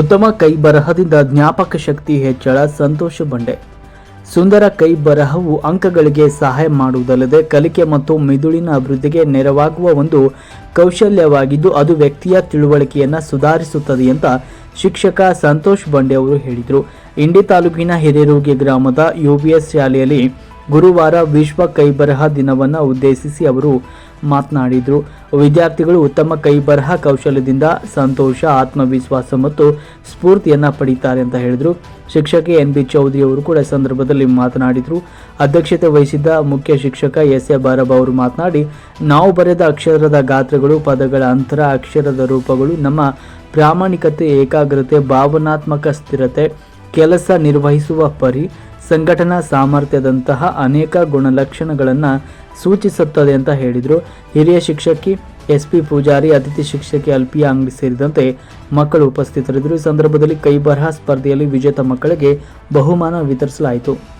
ಉತ್ತಮ ಕೈ ಬರಹದಿಂದ ಜ್ಞಾಪಕ ಶಕ್ತಿ ಹೆಚ್ಚಳ ಸಂತೋಷ ಬಂಡೆ. ಸುಂದರ ಕೈ ಬರಹವು ಅಂಕಗಳಿಗೆ ಸಹಾಯ ಮಾಡುವುದಲ್ಲದೆ ಕಲಿಕೆ ಮತ್ತು ಮಿದುಳಿನ ಅಭಿವೃದ್ಧಿಗೆ ನೆರವಾಗುವ ಒಂದು ಕೌಶಲ್ಯವಾಗಿದ್ದು ಅದು ವ್ಯಕ್ತಿಯ ತಿಳುವಳಿಕೆಯನ್ನು ಸುಧಾರಿಸುತ್ತದೆ ಅಂತ ಶಿಕ್ಷಕ ಸಂತೋಷ್ ಬಂಡೆ ಅವರು ಹೇಳಿದರು. ಇಂಡಿ ತಾಲೂಕಿನ ಹಿರೇರೋಗಿ ಗ್ರಾಮದ ಯುಬಿಎಸ್ ಶಾಲೆಯಲ್ಲಿ ಗುರುವಾರ ವಿಶ್ವ ಕೈಬರಹ ದಿನವನ್ನು ಉದ್ದೇಶಿಸಿ ಅವರು ಮಾತನಾಡಿದರು. ವಿದ್ಯಾರ್ಥಿಗಳು ಉತ್ತಮ ಕೈಬರಹ ಕೌಶಲ್ಯದಿಂದ ಸಂತೋಷ, ಆತ್ಮವಿಶ್ವಾಸ ಮತ್ತು ಸ್ಫೂರ್ತಿಯನ್ನು ಪಡೀತಾರೆ ಅಂತ ಹೇಳಿದರು. ಶಿಕ್ಷಕಿ ಎನ್ ಬಿ ಚೌಧರಿ ಅವರು ಕೂಡ ಸಂದರ್ಭದಲ್ಲಿ ಮಾತನಾಡಿದರು. ಅಧ್ಯಕ್ಷತೆ ವಹಿಸಿದ್ದ ಮುಖ್ಯ ಶಿಕ್ಷಕ ಎಸ್ ಎ ಬಾರಬ ಅವರು ಮಾತನಾಡಿ, ನಾವು ಬರೆದ ಅಕ್ಷರದ ಗಾತ್ರಗಳು, ಪದಗಳ ಅಂತರ, ಅಕ್ಷರದ ರೂಪಗಳು, ನಮ್ಮ ಪ್ರಾಮಾಣಿಕತೆ, ಏಕಾಗ್ರತೆ, ಭಾವನಾತ್ಮಕ ಸ್ಥಿರತೆ, ಕೆಲಸ ನಿರ್ವಹಿಸುವ ಪರಿ ಸಂಘಟನಾ ಸಾಮರ್ಥ್ಯದಂತಹ ಅನೇಕ ಗುಣಲಕ್ಷಣಗಳನ್ನು ಸೂಚಿಸುತ್ತದೆ ಅಂತ ಹೇಳಿದರು. ಹಿರಿಯ ಶಿಕ್ಷಕಿ ಎಸ್ ಪಿ ಪೂಜಾರಿ, ಅತಿಥಿ ಶಿಕ್ಷಕಿ ಅಲ್ಪಿಯ ಅಂಗಡಿ ಸೇರಿದಂತೆ ಮಕ್ಕಳು ಉಪಸ್ಥಿತರಿದ್ದರು. ಈ ಸಂದರ್ಭದಲ್ಲಿ ಕೈ ಬರಹ ಸ್ಪರ್ಧೆಯಲ್ಲಿ ವಿಜೇತ ಮಕ್ಕಳಿಗೆ ಬಹುಮಾನ ವಿತರಿಸಲಾಯಿತು.